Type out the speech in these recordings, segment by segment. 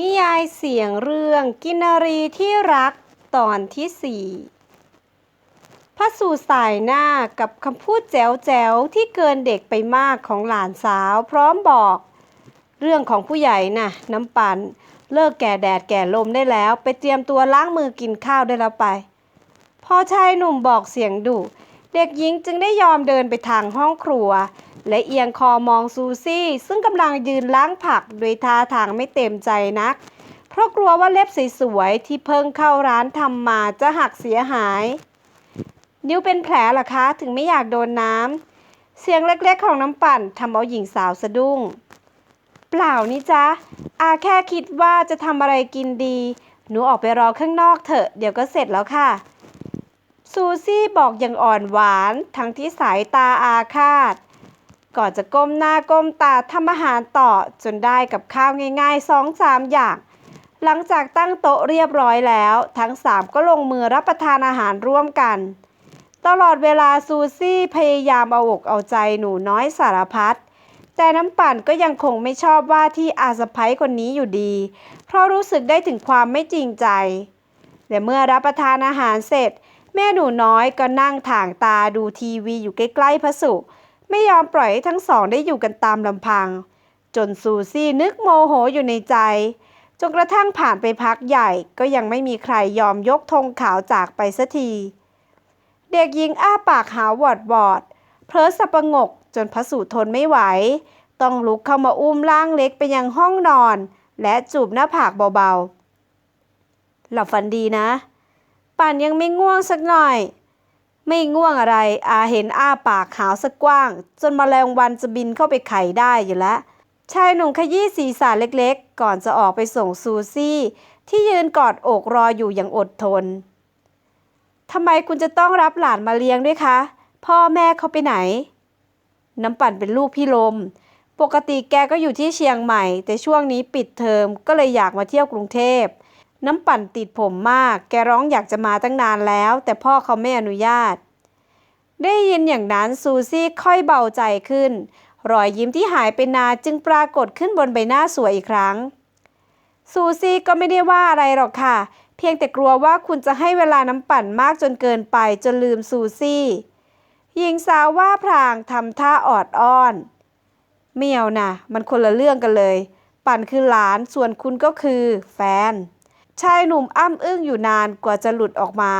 นิยายเสียงเรื่องกินรีที่รักตอนที่สี่พระสู่สายหน้ากับคำพูดแจ๋วแจ๋วๆที่เกินเด็กไปมากของหลานสาวพร้อมบอก เรื่องของผู้ใหญ่น่ะน้ำปันเลิกแก่แดดแก่ลมได้แล้ว ไปเตรียมตัวล้างมือกินข้าวได้แล้วไป พอชายหนุ่มบอกเสียงดุ เด็กหญิงจึงได้ยอมเดินไปทางห้องครัว และเอียงคอมองซูซี่ ซึ่งกำลังยืนล้างผักโดยท่าทางไม่เต็มใจนัก เพราะกลัวว่าเล็บสวยๆที่เพิ่งเข้าร้านทำมาจะหักเสียหาย นิ้วเป็นแผลหรอคะถึงไม่อยากโดนน้ำเสียงเล็กๆของน้ำปั่นทำเอาหญิงสาวสะดุ้ง เปล่านี่จ๊ะอาแค่คิดว่าจะทำอะไรกินดี หนูออกไปรอข้างนอกเถอะ เดี๋ยวก็เสร็จแล้วค่ะ ซูซี่บอกอย่างอ่อนหวานทั้งที่สายตาอาฆาต ก่อนจะก้มหน้าก้มตาทำอาหารต่อจนได้กับข้าวง่ายๆสองสามอย่าง หลังจากตั้งโต๊ะเรียบร้อยแล้ว ทั้งสามก็ลงมือรับประทานอาหารร่วมกัน ตลอดเวลาซูซี่พยายามเอาอกเอาใจหนูน้อยสารพัดแต่น้ำปั่นก็ยังคงไม่ชอบว่าที่อาสะพ้ยคนนี้อยู่ดี เพราะรู้สึกได้ถึงความไม่จริงใจแต่เมื่อรับประทานอาหารเสร็จ แม่หนูน้อยก็นั่งถ่างตาดูทีวีอยู่ใกล้ๆพระสุ ไม่ยอมปล่อยให้ทั้งสองได้อยู่กันตามลำพัง จนซูซี่นึกโมโหอยู่ในใจ จนกระทั่งผ่านไปพักใหญ่ก็ยังไม่มีใครยอมยกธงขาวจากไปสักที เด็กหญิงอ้าปากหาวอดบอด เพลอสับประงกจนพระสูทนไม่ไหว ต้องลุกเข้ามาอุ้มร่างเล็กไปยังห้องนอน และจูบหน้าผากเบาๆ หลับฝันดีนะ ป่านยังไม่ง่วงสักหน่อย ไม่ง่วงอะไร อาเห็นอ้าปากขาวสักกว้าง จนมแมลงวันจะบินเข้าไปไข่ได้อยู่แล้ว ชายหนุ่มขยี้ศีรษะเล็กๆ ก่อนจะออกไปส่งซูซี่ ที่ยืนกอดอกรออยู่อย่างอดทนทำไมคุณจะต้องรับหลานมาเลี้ยงด้วยคะ พ่อแม่เขาไปไหน น้ำปั่นเป็นลูกพี่ลม ปกติแกก็อยู่ที่เชียงใหม่ แต่ช่วงนี้ปิดเทอมก็เลยอยากมาเที่ยวกรุงเทพ น้ำปั่นติดผมมาก แกร้องอยากจะมาตั้งนานแล้ว แต่พ่อเขาไม่อนุญาต ได้ยินอย่างนั้นซูซี่ค่อยเบาใจขึ้น รอยยิ้มที่หายไปนานจึงปรากฏขึ้นบนใบหน้าสวยอีกครั้ง ซูซี่ก็ไม่ได้ว่าอะไรหรอกค่ะ เพียงแต่กลัวว่าคุณจะให้เวลาน้ำปั่นมากจนเกินไปจนลืมซูซี่หญิงสาวว่าพรางทำท่าออดอ้อนเมียวนะมันคนละเรื่องกันเลย ปั่นคือหลานส่วนคุณก็คือแฟน ชายหนุ่มอ้ำอึ้งอยู่นานกว่าจะหลุดออกมา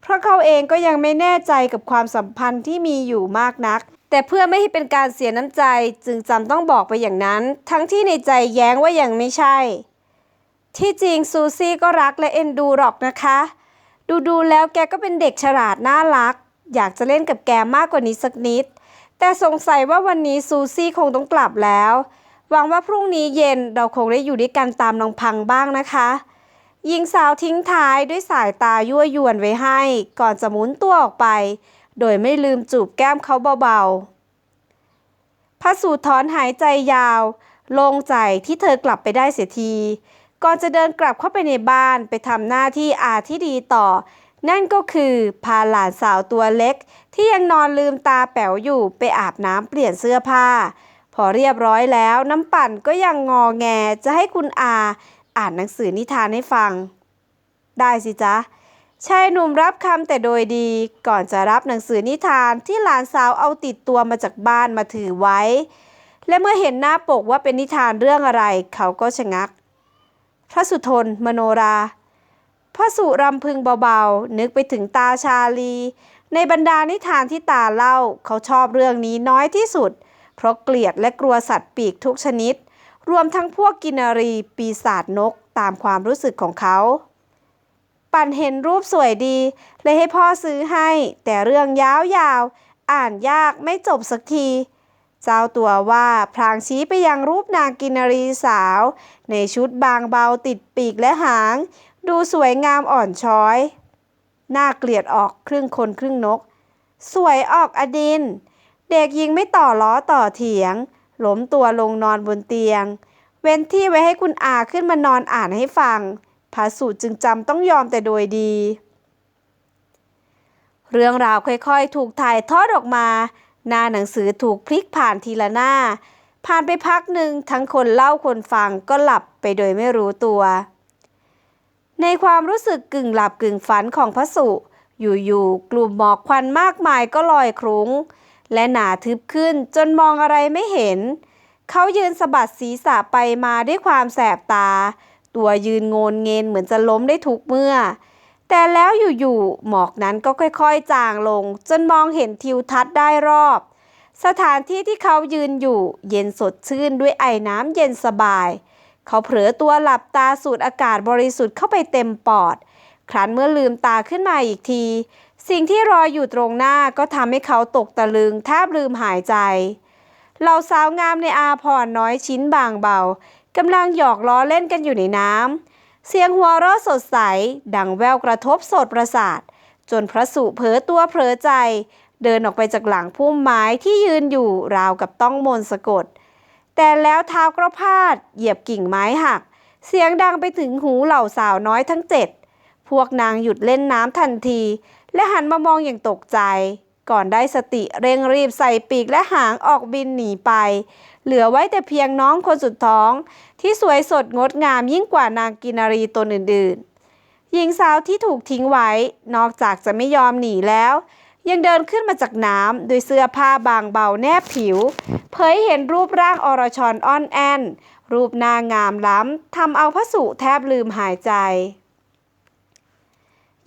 เพราะเขาเองก็ยังไม่แน่ใจกับความสัมพันธ์ที่มีอยู่มากนัก แต่เพื่อไม่ให้เป็นการเสียน้ำใจจึงจำต้องบอกไปอย่างนั้น ทั้งที่ในใจแย้งว่ายังไม่ใช่ ที่จริงซูซี่ก็รักและเอ็นดูหรอกนะคะ ดูดูแล้วแกก็เป็นเด็กฉลาดน่ารัก อยากจะเล่นกับแกมากกว่านี้สักนิด แต่สงสัยว่าวันนี้ซูซี่คงต้องกลับแล้ว หวังว่าพรุ่งนี้เย็นเราคงได้อยู่ด้วยกันตามลำพังบ้างนะคะ หญิงสาวทิ้งท้ายด้วยสายตายั่วยวนไว้ให้ ก่อนจะหมุนตัวออกไป โดยไม่ลืมจูบแก้มเขาเบาๆพระสูถอนหายใจยาวโล่งใจที่เธอกลับไปได้เสียที ก่อนจะเดินกลับเข้าไปในบ้านไปทำหน้าที่อาที่ดีต่อ นั่นก็คือพาหลานสาวตัวเล็ก ที่ยังนอนลืมตาแป๋วอยู่ไปอาบน้ำเปลี่ยนเสื้อผ้า พอเรียบร้อยแล้วน้ำปั่นก็ยังงอแงจะให้คุณอา อ่านหนังสือนิทานให้ฟัง ได้สิจ๊ะชายหนุ่มรับคำแต่โดยดี ก่อนจะรับหนังสือนิทานที่หลานสาวเอาติดตัวมาจากบ้านมาถือไว้ และเมื่อเห็นหน้าปกว่าเป็นนิทานเรื่องอะไร เขาก็ชะงัก พระสุทนมโนรา พระสุรำพึงเบาๆ นึกไปถึงตาชาลี ในบรรดานิทานที่ตาเล่า เขาชอบเรื่องนี้น้อยที่สุด เพราะเกลียดและกลัวสัตว์ปีกทุกชนิด รวมทั้งพวกกินนารีปีศาจนกตามความรู้สึกของเขา ปั่นเห็นรูปสวยดี เลยให้พ่อซื้อให้ แต่เรื่องยาวๆอ่านยากไม่จบสักที เจ้าตัวว่าพลางชี้ไปยังรูปนางกินนารีสาว ในชุดบางเบาติดปีกและหาง ดูสวยงามอ่อนช้อยน่าเกลียดออกครึ่งคนครึ่งนก สวยออกอดิน เด็กหญิงไม่ต่อล้อต่อเถียง ล้มตัวลงนอนบนเตียง เว้นที่ไว้ให้คุณอาขึ้นมานอนอ่านให้ฟังพระสูตรจึงจำต้องยอมแต่โดยดี เรื่องราวค่อยๆ ถูกถ่ายทอดออกมา หน้าหนังสือถูกพลิกผ่านทีละหน้า ผ่านไปพักหนึ่งทั้งคนเล่าคนฟังก็หลับไปโดยไม่รู้ตัว ในความรู้สึกกึ่งหลับกึ่งฝันของพระสุอยู่ๆกลุ่มหมอกควันมากมายก็ลอยครุ้ง และหนาทึบขึ้นจนมองอะไรไม่เห็น เขายืนสะบัดศีรษะไปมาด้วยความแสบตา ตัวยืนโงนเงินเหมือนจะล้มได้ทุกเมื่อ แต่แล้วอยู่ๆหมอกนั้นก็ค่อยๆ จางลง จนมองเห็นทิวทัศน์ได้รอบ สถานที่ที่เขายืนอยู่ เย็นสดชื่นด้วยไอ้น้ำเย็นสบาย เขาเผลอตัวหลับตาสูดอากาศบริสุทธิ์เข้าไปเต็มปอด ครั้นเมื่อลืมตาขึ้นมาอีกที สิ่งที่รออยู่ตรงหน้าก็ทำให้เขาตกตะลึงแทบลืมหายใจ เหล่าสาวงามในอาพรน้อยชิ้นบางเบากำลังหยอกล้อเล่นกันอยู่ในน้ำ เสียงหัวเราะสดใส ดังแววกระทบโสดประสาท จนพระสุเผลอตัวเผลอใจ เดินออกไปจากหลังพุ่มไม้ที่ยืนอยู่ราวกับต้องมนต์สะกด แต่แล้วเท้ากระพาด เหยียบกิ่งไม้หัก เสียงดังไปถึงหูเหล่าสาวน้อยทั้งเจ็ด พวกนางหยุดเล่นน้ำทันที และหันมามองอย่างตกใจ ก่อนได้สติเร่งรีบใส่ปีกและหางออกบินหนีไป เหลือไว้แต่เพียงน้องคนสุดท้อง ที่สวยสดงดงามยิ่งกว่านางกินารีตนอื่นๆ หญิงสาวที่ถูกทิ้งไว้ นอกจากจะไม่ยอมหนีแล้ว ยังเดินขึ้นมาจากน้ำโดยเสื้อผ้าบางเบาแนบผิว เผยเห็นรูปร่างอรชรอ่อนแอนรูปหนางามล้ำทำเอาพระสุแทบลืมหายใจ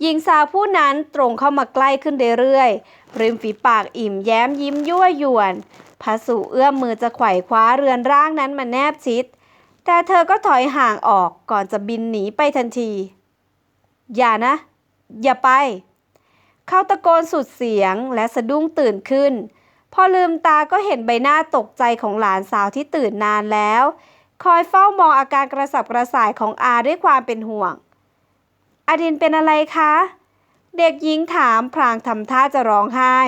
หญิงสาวผู้นั้นตรงเข้ามาใกล้ขึ้นเรื่อยๆ ริมฝีปากอิ่มแย้มยิ้มยั่วยวนพระสุเอื้อมมือจะไขว่คว้าเรือนร่างนั้นมาแนบชิด แต่เธอก็ถอยห่างออกก่อนจะบินหนีไปทันที อย่านะ อย่าไป เขาตะโกนสุดเสียงและสะดุ้งตื่นขึ้น พอลืมตาก็เห็นใบหน้าตกใจของหลานสาวที่ตื่นนานแล้ว คอยเฝ้ามองอาการกระสับกระส่ายของอาด้วยความเป็นห่วง อดินเป็นอะไรคะ เด็กหญิงถามพลางทำท่าจะร้องไห้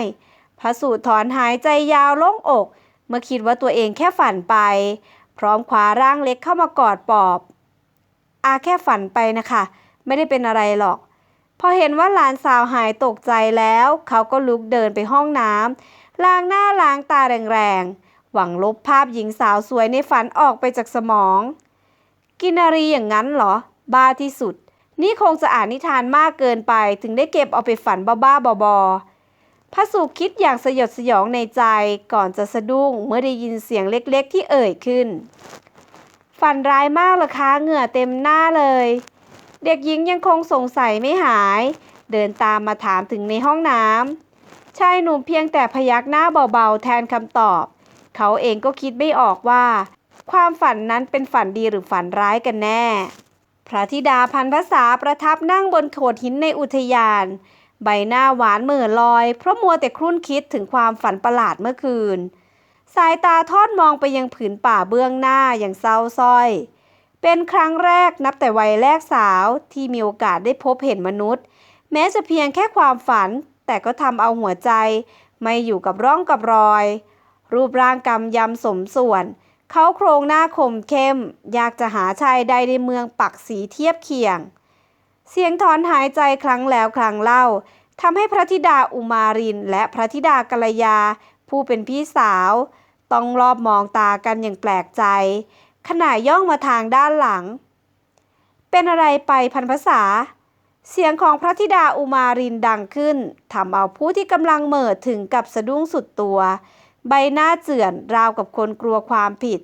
พระสูตรถอนหายใจยาวโล่งอก เมื่อคิดว่าตัวเองแค่ฝันไป พร้อมคว้าร่างเล็กเข้ามากอดปอบ อาแค่ฝันไปนะคะ ไม่ได้เป็นอะไรหรอก พอเห็นว่าหลานสาวหายตกใจแล้ว เขาก็ลุกเดินไปห้องน้ำล้างหน้าล้างตาแรงๆ หวังลบภาพหญิงสาวสวยในฝันออกไปจากสมอง กินารีอย่างนั้นเหรอ บ้าที่สุด นี่คงจะอ่านนิทานมากเกินไปถึงได้เก็บเอาไปฝันบ้าๆบอๆพระสุคิดอย่างสยดสยองในใจก่อนจะสะดุ้งเมื่อได้ยินเสียงเล็กๆ ที่เอ่ยขึ้น ฝันร้ายมากเหรอคะเหงื่อเต็มหน้าเลย เด็กหญิงยังคงสงสัยไม่หาย เดินตามมาถามถึงในห้องน้ำชายหนุ่มเพียงแต่พยักหน้าเบาๆแทนคำตอบ เขาเองก็คิดไม่ออกว่า ความฝันนั้นเป็นฝันดีหรือฝันร้ายกันแน่ พระธิดาพันภาษาประทับนั่งบนโขดหินในอุทยาน ใบหน้าหวานเหม่อลอย เพราะมัวแต่ครุ่นคิดถึงความฝันประหลาดเมื่อคืน สายตาทอดมองไปยังผืนป่าเบื้องหน้าอย่างเศร้าส้อย เป็นครั้งแรกนับแต่วัยแรกสาวที่มีโอกาสได้พบเห็นมนุษย์ แม้จะเพียงแค่ความฝัน แต่ก็ทำเอาหัวใจ ไม่อยู่กับร่องกับรอย รูปร่างกำยำสมส่วน เขาโครงหน้าคมเข้ม อยากจะหาชายใดในเมืองปักสีเทียบเคียง เสียงถอนหายใจครั้งแล้วครั้งเล่าทำให้พระธิดาอุมาริน และพระธิดากัลยา ผู้เป็นพี่สาว ต้องรอบมองตากันอย่างแปลกใจ ขณะย่องมาทางด้านหลัง เป็นอะไรไปพันภาษา เสียงของพระธิดาอุมารินดังขึ้นทำเอาผู้ที่กำลังเหม่อถึงกับสะดุ้งสุดตัว ใบหน้าเจือนราวกับคนกลัวความผิด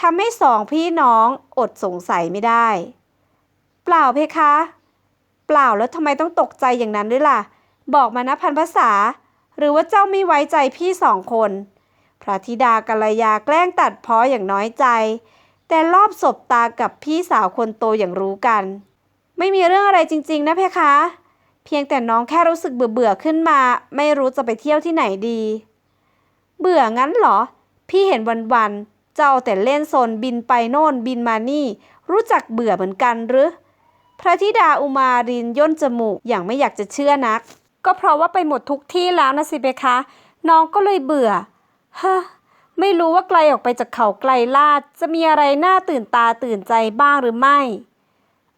ทำให้สองพี่น้องอดสงสัยไม่ได้ เปล่าเพคะ เปล่าแล้วทำไมต้องตกใจอย่างนั้นด้วยล่ะ บอกมานะพันภาษา หรือว่าเจ้าไม่ไว้ใจพี่สองคน พระธิดากัลยาแกล้งตัดพ้ออย่างน้อยใจ แต่รอบศบตากับพี่สาวคนโตอย่างรู้กัน ไม่มีเรื่องอะไรจริง ๆ นะเพคะ เพียงแต่น้องแค่รู้สึกเบื่อๆขึ้นมา ไม่รู้จะไปเที่ยวที่ไหนดี เบื่องั้นเหรอ พี่เห็นวันๆ เจ้าแต่เล่นโซนบินไปโน่นบินมานี่ รู้จักเบื่อเหมือนกันหรือ พระธิดาอุมารินย่นจมูกอย่างไม่อยากจะเชื่อนัก ก็เพราะว่าไปหมดทุกที่แล้วนะสิเบคะ น้องก็เลยเบื่อฮะไม่รู้ว่าไกลออกไปจากเขาไกลลาด จะมีอะไรน่าตื่นตาตื่นใจบ้างหรือไม่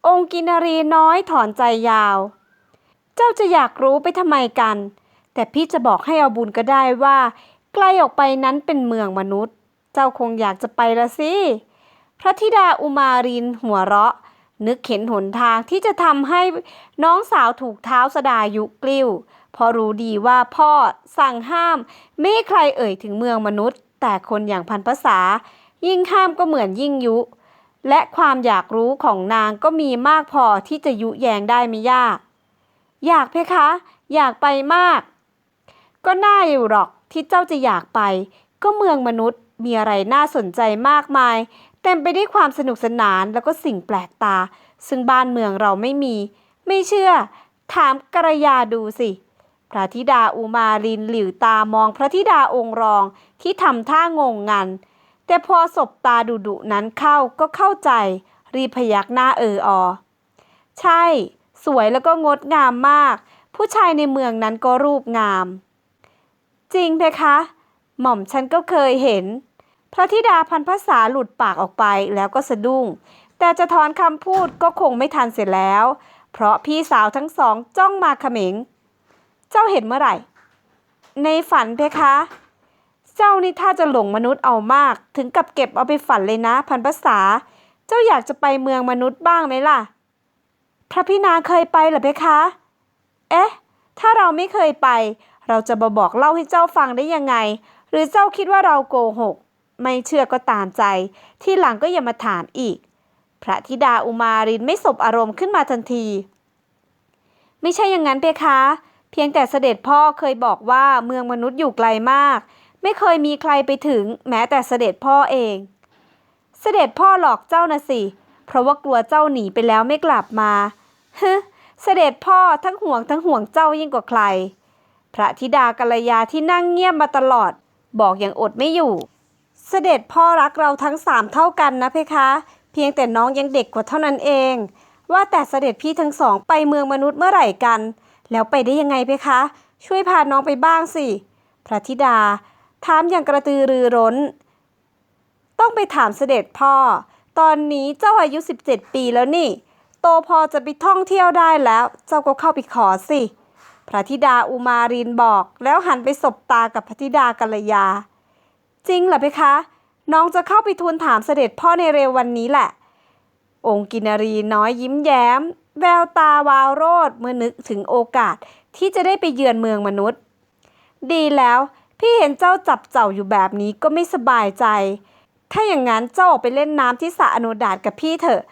องค์กินารีน้อยถอนใจยาว เจ้าจะอยากรู้ไปทำไมกัน แต่พี่จะบอกให้เอาบุญก็ได้ว่า ไกลออกไปนั้นเป็นเมืองมนุษย์ เจ้าคงอยากจะไปละสิ พระธิดาอุมารินหัวเราะ นึกเข็นหนทางที่จะทำให้น้องสาวถูกเท้าสดายุกลิ้วเพราะรู้ดีว่าพ่อสั่งห้าม ไม่ให้ใครเอ่ยถึงเมืองมนุษย์ แต่คนอย่างพันภาษา ยิ่งห้ามก็เหมือนยิ่งยุ และความอยากรู้ของนางก็มีมากพอที่จะยุแยงได้ไม่ยาก อยากเพคะ อยากไปมาก ก็น่าอยู่หรอก ที่เจ้าจะอยากไป ก็เมืองมนุษย์มีอะไรน่าสนใจมากมาย เต็มไปด้วยความสนุกสนานแล้วก็สิ่งแปลกตา ซึ่งบ้านเมืองเราไม่มี ไม่เชื่อ ถามกระยาดูสิพระธิดาอุมาลินหลิวตามองพระธิดาองค์รองที่ทำท่างงงัน แต่พอสบตาดุดุนั้นเข้าก็เข้าใจ รีพยักหน้าเอออ ใช่ สวยแล้วก็งดงามมาก ผู้ชายในเมืองนั้นก็รูปงาม จริงเพคะ หม่อมฉันก็เคยเห็น พระธิดาพันภาษาหลุดปากออกไปแล้วก็สะดุ้ง แต่จะถอนคำพูดก็คงไม่ทันเสร็จแล้ว เพราะพี่สาวทั้งสองจ้องมาเขม็ง เจ้าเห็นเมื่อไหร่ ในฝันเพคะ เจ้านี่ถ้าจะหลงมนุษย์เอามาก ถึงกับเก็บเอาไปฝันเลยนะ พันภาษา เจ้าอยากจะไปเมืองมนุษย์บ้างไหมล่ะ พระพี่นาเคยไปหรอเพคะ เอ๊ะ ถ้าเราไม่เคยไป เราจะมาบอกเล่าให้เจ้าฟังได้ยังไง หรือเจ้าคิดว่าเราโกหก ไม่เชื่อก็ตามใจ ที่หลังก็อย่ามาถามอีก พระธิดาอุมารินไม่สบอารมณ์ขึ้นมาทันที ไม่ใช่อย่างนั้นเพคะ เพียงแต่เสด็จพ่อเคยบอกว่าเมืองมนุษย์อยู่ไกลมาก ไม่เคยมีใครไปถึง แม้แต่เสด็จพ่อเอง เสด็จพ่อหลอกเจ้านะสิ เพราะว่ากลัวเจ้าหนีไปแล้วไม่กลับมา ฮึ เสด็จพ่อทั้งห่วงทั้งห่วงเจ้ายิ่งกว่าใคร พระธิดากัลยาที่นั่งเงียบมาตลอด บอกอย่างอดไม่อยู่ เสด็จพ่อรักเราทั้งสามเท่ากันนะเพคะ เพียงแต่น้องยังเด็กกว่าเท่านั้นเอง ว่าแต่เสด็จพี่ทั้งสองไปเมืองมนุษย์เมื่อไหร่กัน แล้วไปได้ยังไงเพคะ ช่วยพาน้องไปบ้างสิ พระธิดาถามอย่างกระตือรือร้น ต้องไปถามเสด็จพ่อ ตอนนี้เจ้าอายุ 17 ปีแล้วนี่ โตพอจะไปท่องเที่ยวได้แล้ว เจ้าก็เข้าไปขอสิ พระธิดาอุมารินบอก แล้วหันไปสบตากับพระธิดากัลยา จริงเหรอเพคะ น้องจะเข้าไปทูลถามเสด็จพ่อในเร็ววันนี้แหละ องค์กินรีน้อยยิ้มแย้ม แววตาวาวโรดเมื่อนึกถึงโอกาสที่จะได้ไปเยือนเมืองมนุษย์ ดีแล้วพี่เห็นเจ้าจับเจ้าอยู่แบบนี้ก็ไม่สบายใจ ถ้าอย่างนั้นเจ้าออกไปเล่นน้ำที่สระอโนดาตกับพี่เถอะ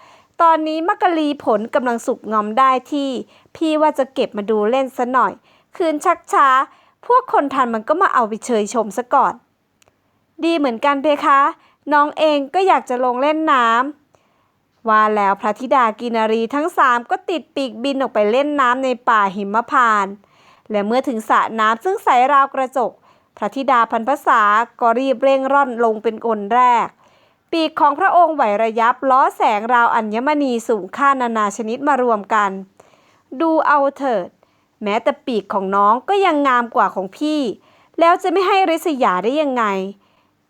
ตอนนี้มักกะลีผลกำลังสุกงอมได้ที่ พี่ว่าจะเก็บมาดูเล่นซะหน่อย คืนชักช้า พวกคนทันมันก็มาเอาไปเชยชมซะก่อน ดีเหมือนกันเพคะ น้องเองก็อยากจะลงเล่นน้ำว่าแล้วพระธิดากินรีทั้งสามก็ติดปีกบินออกไปเล่นน้ำในป่าหิมพานต์และเมื่อถึงสระน้ำซึ่งใสราวกระจก พระธิดาพันภาษาก็รีบเร่งร่อนลงเป็นคนแรก ปีกของพระองค์ไหวระยับล้อแสงราวอัญมณีสูงค่านานาชนิดมารวมกัน ดูเอาเถิด แม้แต่ปีกของน้องก็ยังงามกว่าของพี่ แล้วจะไม่ให้ริษยาได้ยังไง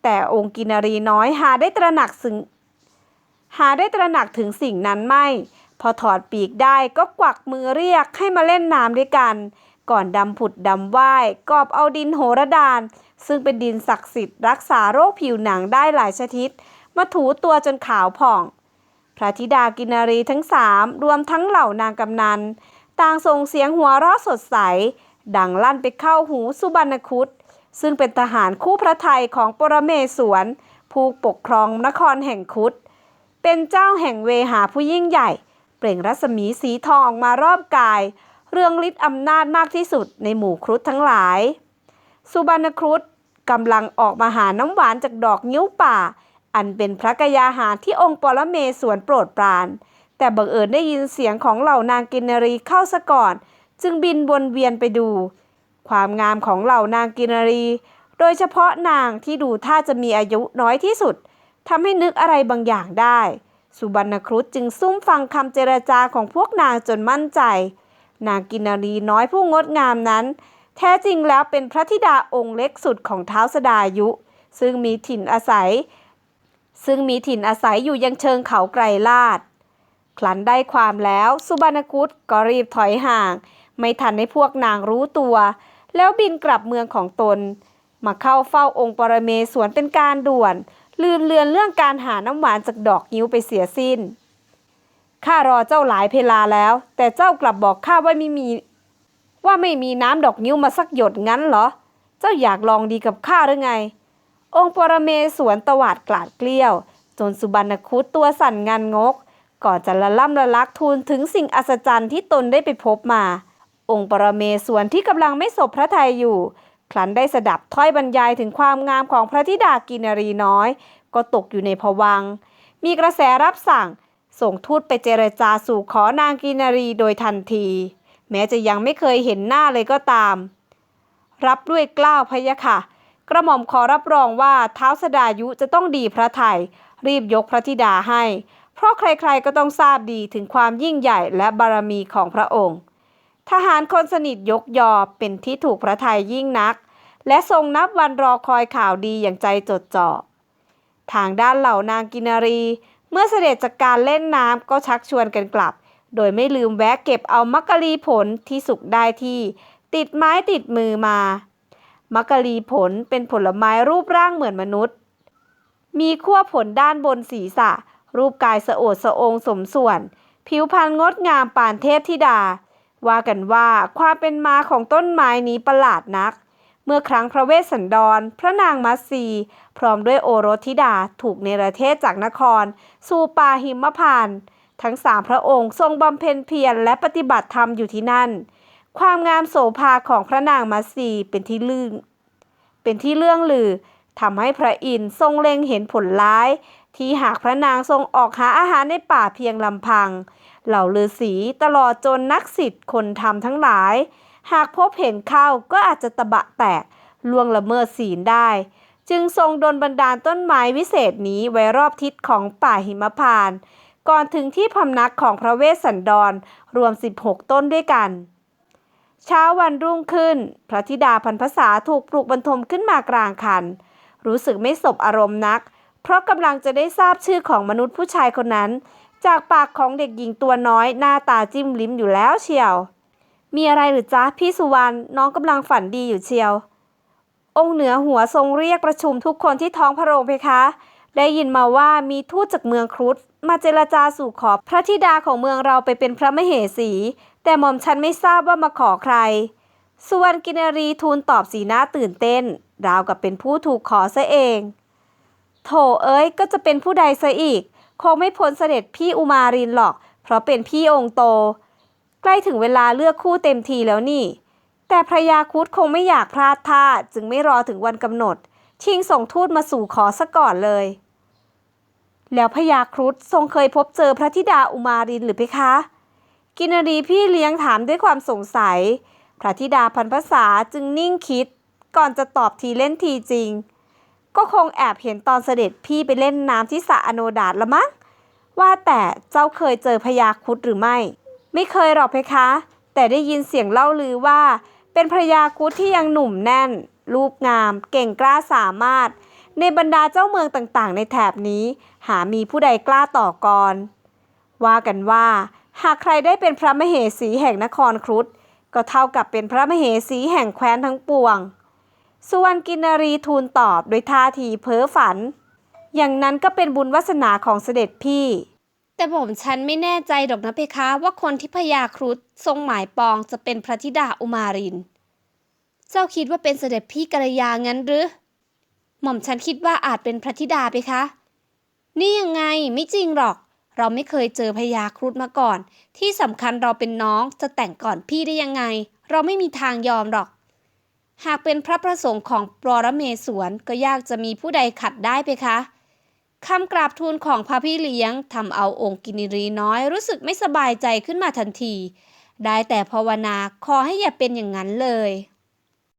แต่องค์กินรีน้อยหาได้ตระหนักถึงหาได้ตระหนักถึงสิ่งนั้นไม่ พอถอดปีกได้ก็กวักมือเรียกให้มาเล่นน้ำด้วยกัน ก่อนดำผุดดำว่ายกอบเอาดินโหระดาน ซึ่งเป็นดินศักดิ์สิทธิ์รักษาโรคผิวหนังได้หลายชนิด มาถูตัวจนขาวผ่อง พระธิดากินรีทั้งสามรวมทั้งเหล่านางกำนัน ต่างส่งเสียงหัวเราะสดใส ดังลั่นไปเข้าหูสุบรรณคุตซึ่งเป็นทหารคู่พระไทยของปรเมศวร ผู้ปกครองนครแห่งคุตเป็นเจ้าแห่งเวหาผู้ยิ่งใหญ่ เปล่งรัศมีสีทองออกมารอบกาย เรื่องฤทธิ์อำนาจมากที่สุดในหมู่ครุฑทั้งหลาย สุบรรณครุฑกำลังออกมาหาน้ำหวานจากดอกนิ้วป่า อันเป็นพระกยาหารที่องค์ปรเมศวรโปรดปราน แต่บังเอิญได้ยินเสียงของเหล่านางกินรีเข้าซะก่อน จึงบินวนเวียนไปดู ความงามของเหล่านางกินรี โดยเฉพาะนางที่ดูท่าจะมีอายุน้อยที่สุดทำให้นึกอะไรบางอย่างได้ สุบรรณครุฑจึงซุ่มฟังคำเจรจาของพวกนางจนมั่นใจ นางกินารีน้อยผู้งดงามนั้น แท้จริงแล้วเป็นพระธิดาองค์เล็กสุดของเท้าวสดายุ ซึ่งมีถิ่นอาศัย ซึ่งมีถิ่นอาศัยอยู่ยังเชิงเขาไกรลาด คลันได้ความแล้วสุบรรณคุตก็รีบถอยห่าง ไม่ทันให้พวกนางรู้ตัว แล้วบินกลับเมืองของตน มาเข้าเฝ้าองค์ปรเมศวรเป็นการด่วน ลืมเลือนเรื่องการหาน้ำหวานจากดอกนิ้วไปเสียสิ้นข้ารอเจ้าหลายเพลาแล้ว แต่เจ้ากลับบอกข้าว่าไม่มี ว่าไม่มีน้ำดอกนิ้วมาสักหยดงั้นเหรอ เจ้าอยากลองดีกับข้าหรือไง องค์ปรเมศวรตวาดกลาดเกลี้ยว จนสุบรรณคุตตัวสั่นงันงก ก่อนจะละล่ำละลักทูลถึงสิ่งอัศจรรย์ที่ตนได้ไปพบมา องค์ปรเมศวรที่กำลังไม่สบพระทัยอยู่ ครั้นได้สดับถ้อยบรรยายถึงความงามของพระธิดากินรีน้อย ก็ตกอยู่ในภวัง มีกระแสรับสั่ง ส่งทูตไปเจรจาสู่ขอนางกินรีโดยทันที แม้จะยังไม่เคยเห็นหน้าเลยก็ตาม รับด้วยกล้าวพะยะค่ะ กระหม่อมขอรับรองว่าเท้าสดายุจะต้องดีพระไทย รีบยกพระธิดาให้ เพราะใครๆก็ต้องทราบดีถึงความยิ่งใหญ่และบารมีของพระองค์ ทหารคนสนิทยกยอเป็นที่ถูกพระทัยยิ่งนัก และทรงนับวันรอคอยข่าวดีอย่างใจจดจ่อทางด้านเหล่านางกินรี เมื่อเสด็จจากการเล่นน้ำก็ชักชวนกันกลับ โดยไม่ลืมแวะเก็บเอามักกะลีผลที่สุกได้ที่ ติดไม้ติดมือมา มักกะลีผลเป็นผลไม้รูปร่างเหมือนมนุษย์ มีขั้วผลด้านบนศีรษะ รูปกายสะโอดสะองสมส่วน ผิวพรรณงดงามปานเทพธิดา ว่ากันว่าความเป็นมาของต้นไม้นี้ประหลาดนัก เมื่อครั้งพระเวสสันดร พระนางมัตสีพร้อมด้วยโอรสธิดาถูกเนรเทศจากนคร สู่ป่าหิมพานต์ทั้งสามพระองค์ทรงบำเพ็ญเพียรและปฏิบัติธรรมอยู่ที่นั่น ความงามโสภาของพระนางมัตสีเป็นที่ลือเป็นที่เรื่องลือทำให้พระอินทร์ทรงเล็งเห็นผลร้าย ที่หากพระนางทรงออกหาอาหารในป่าเพียงลำพัง เหล่าฤาษีตลอดจนนักสิทธิ์คนทำทั้งหลาย หากพบเห็นเข้าก็อาจจะตะบะแตกล่วงละเมิดศีลได้ จึงทรงดลบันดาลต้นไม้วิเศษนี้ไว้รอบทิศของป่าหิมพาน ก่อนถึงที่พำนักของพระเวสสันดรรวม 16 ต้นด้วยกัน เช้าวันรุ่งขึ้น พระธิดาพันภาษาถูกปลุกบรรทมขึ้นมากลางคัน รู้สึกไม่สบอารมณ์นัก เพราะกำลังจะได้ทราบชื่อของมนุษย์ผู้ชายคนนั้น จากปากของเด็กหญิงตัวน้อยหน้าตาจิ้มลิ้มอยู่แล้วเชียว มีอะไรหรือจ๊ะพี่สุวรรณน้องกำลังฝันดีอยู่เชียว องค์เหนือหัวทรงเรียกประชุมทุกคนที่ท้องพระโรงเพคะ ได้ยินมาว่ามีทูตจากเมืองครุฑ มาเจรจาสู่ขอพระธิดาของเมืองเราไปเป็นพระมเหสี แต่หม่อมฉันไม่ทราบว่ามาขอใคร สุวรรณกินรีทูลตอบสีหน้าตื่นเต้น ราวกับเป็นผู้ถูกขอซะเอง โถเอ้ยก็จะเป็นผู้ใดซะอีก คงไม่พ้นเสด็จพี่อุมารินหรอก เพราะเป็นพี่องค์โต ใกล้ถึงเวลาเลือกคู่เต็มทีแล้วนี่ แต่พระยาครุฑคงไม่อยากพลาดท่าจึงไม่รอถึงวันกำหนด ชิงส่งทูตมาสู่ขอซะก่อนเลย แล้วพระยาครุฑทรงเคยพบเจอพระธิดาอุมารินหรือเพคะ กินรีพี่เลี้ยงถามด้วยความสงสัย พระธิดาพันภาษาจึงนิ่งคิด ก่อนจะตอบทีเล่นทีจริง ก็คงแอบเห็นตอนเสด็จพี่ไปเล่นน้ำที่สระอโนดาตละมั้งว่าแต่เจ้าเคยเจอพญาครุฑหรือไม่ ไม่เคยหรอกเพคะ แต่ได้ยินเสียงเล่าลือว่า เป็นพญาครุฑที่ยังหนุ่มแน่น รูปงาม เก่งกล้าสามารถ ในบรรดาเจ้าเมืองต่างๆ ในแถบนี้ หามีผู้ใดกล้าต่อกร ว่ากันว่า หากใครได้เป็นพระมเหสีแห่งนครครุฑก็เท่ากับเป็นพระมเหสีแห่งแคว้นทั้งปวง สุวรรณกินรีทูลตอบโดยท่าทีเพ้อฝัน อย่างนั้นก็เป็นบุญวาสนาของเสด็จพี่ แต่ผมฉันไม่แน่ใจดอกนะเพคะว่าคนที่พญาครุฑทรงหมายปองจะเป็นพระธิดาอุมาริน เจ้าคิดว่าเป็นเสด็จพี่กัลยางั้นหรือ หม่อมฉันคิดว่าอาจเป็นพระธิดาเพคะ นี่ยังไงไม่จริงหรอก เราไม่เคยเจอพญาครุฑมาก่อน ที่สำคัญเราเป็นน้องจะแต่งก่อนพี่ได้ยังไง เราไม่มีทางยอมหรอก หากเป็นพระประสงค์ของปรรเมศวรก็ยากจะมีผู้ใดขัดได้เพคะคำกราบทูลของพระพี่เลี้ยงทำเอาองค์กินิรีน้อยรู้สึกไม่สบายใจขึ้นมาทันที ได้แต่ภาวนาขอให้อย่าเป็นอย่างนั้นเลย